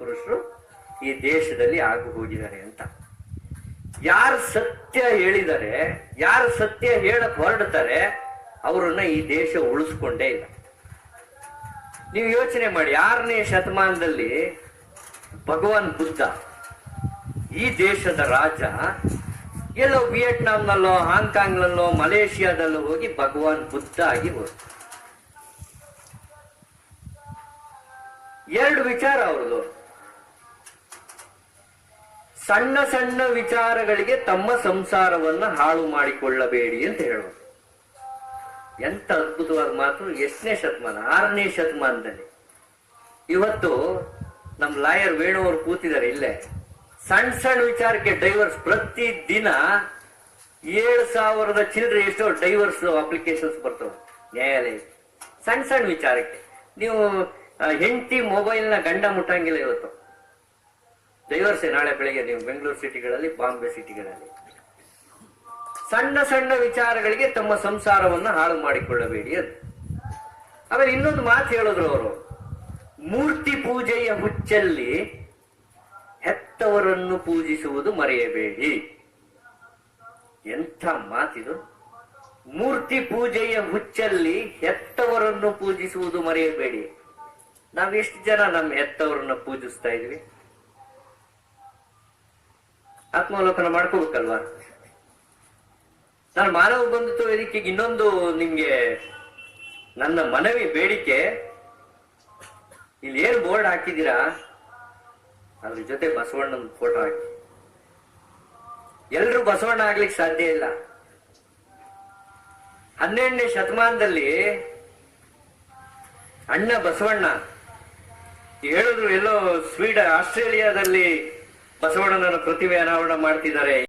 ಪುರುಷರು ಈ ದೇಶದಲ್ಲಿ ಆಗು ಹೋಗಿದ್ದಾರೆ ಅಂತ. ಯಾರು ಸತ್ಯ ಹೇಳಿದರೆ, ಯಾರು ಸತ್ಯ ಹೇಳಕ್ ಹೊರಡ್ತಾರೆ, ಅವರನ್ನ ಈ ದೇಶ ಉಳಿಸ್ಕೊಂಡೇ ಇಲ್ಲ. ನೀವು ಯೋಚನೆ ಮಾಡಿ, ಆರನೇ ಶತಮಾನದಲ್ಲಿ ಭಗವಾನ್ ಬುದ್ಧ, ಈ ದೇಶದ ರಾಜ, ಎಲ್ಲೋ ವಿಯೆಟ್ನಾಂನಲ್ಲೋ ಹಾಂಗ್ಕಾಂಗ್ನಲ್ಲೋ ಮಲೇಷಿಯಾದಲ್ಲೋ ಹೋಗಿ ಭಗವಾನ್ ಬುದ್ಧ ಆಗಿ ಹೋದ ಎರಡು ವಿಚಾರ ಅವ್ರದ್ದು. ಸಣ್ಣ ಸಣ್ಣ ವಿಚಾರಗಳಿಗೆ ತಮ್ಮ ಸಂಸಾರವನ್ನು ಹಾಳು ಮಾಡಿಕೊಳ್ಳಬೇಡಿ ಅಂತ ಹೇಳೋದು. ಎಂತ ಅದ್ಭುತವಾದ ಮಾತು. ಎಷ್ಟನೇ ಶತಮಾನ, ಆರನೇ ಶತಮಾನದಲ್ಲಿ. ಇವತ್ತು ನಮ್ಮ ಲಾಯರ್ ವೇಣು ಅವರು ಕೂತಿದ್ದಾರೆ ಇಲ್ಲೇ. ಸಣ್ಣ ಸಣ್ಣ ವಿಚಾರಕ್ಕೆ ಡೈವರ್ಸ್ ಪ್ರತಿ ದಿನ ಏಳು ಸಾವಿರದ ಚಿಲ್ಲರೆ ಎಷ್ಟೋ ಡೈವರ್ಸ್ ಅಪ್ಲಿಕೇಶನ್ಸ್ ಬರ್ತವೆ. ನ್ಯಾಯಾಲಯ. ಸಣ್ಣ ಸಣ್ಣ ವಿಚಾರಕ್ಕೆ. ನೀವು ಹೆಂಡತಿ ಮೊಬೈಲ್ನ ಗಂಡ ಮುಟ್ಟಂಗಿಲ್ಲ ಇವತ್ತು. ಡೈವರ್ಸೇ ನಾಳೆ ಬೆಳಿಗ್ಗೆ ನೀವು ಬೆಂಗಳೂರು ಸಿಟಿಗಳಲ್ಲಿ, ಬಾಂಬೆ ಸಿಟಿಗಳಲ್ಲಿ. ಸಣ್ಣ ಸಣ್ಣ ವಿಚಾರಗಳಿಗೆ ತಮ್ಮ ಸಂಸಾರವನ್ನ ಹಾಳು ಮಾಡಿಕೊಳ್ಳಬೇಡಿ ಅದು ಆಮೇಲೆ ಇನ್ನೊಂದು ಮಾತು ಹೇಳಿದ್ರು ಅವರು, ಮೂರ್ತಿ ಪೂಜೆಯ ಹುಚ್ಚಲ್ಲಿ ಹೆತ್ತವರನ್ನು ಪೂಜಿಸುವುದು ಮರೆಯಬೇಡಿ. ಎಂಥ ಮಾತಿದು? ಮೂರ್ತಿ ಪೂಜೆಯ ಹುಚ್ಚಲ್ಲಿ ಹೆತ್ತವರನ್ನು ಪೂಜಿಸುವುದು ಮರೆಯಬೇಡಿ. ನಾವೆಷ್ಟು ಜನ ನಮ್ಮ ಹೆತ್ತವರನ್ನು ಪೂಜಿಸ್ತಾ ಇದ್ವಿ? ಆತ್ಮಾವಲೋಕನ ಮಾಡ್ಕೋಬೇಕಲ್ವಾ? ನಾನು ಮಾನವ ಬಂಧುತ್ವ ವೇದಿಕೆಗೆ ಇನ್ನೊಂದು ನಿಮ್ಗೆ ನನ್ನ ಮನವಿ, ಬೇಡಿಕೆ. ಇಲ್ಲಿ ಏನ್ ಬೋರ್ಡ್ ಹಾಕಿದ್ದೀರಾ? ಅದ್ರ ಜೊತೆ ಬಸವಣ್ಣನ ಫೋಟೋ ಹಾಕಿ. ಎಲ್ರು ಬಸವಣ್ಣ ಆಗ್ಲಿಕ್ಕೆ ಸಾಧ್ಯ ಇಲ್ಲ. ಹನ್ನೆರಡನೇ ಶತಮಾನದಲ್ಲಿ ಅಣ್ಣ ಬಸವಣ್ಣ ಹೇಳಿದ್ರು ಎಲ್ಲೋ ಸ್ವೀಡನ್ ಆಸ್ಟ್ರೇಲಿಯಾದಲ್ಲಿ ಬಸವಣ್ಣನ ಪ್ರತಿಮೆ ಅನಾವರಣ ಮಾಡ್ತಿದ್ದಾರೆ.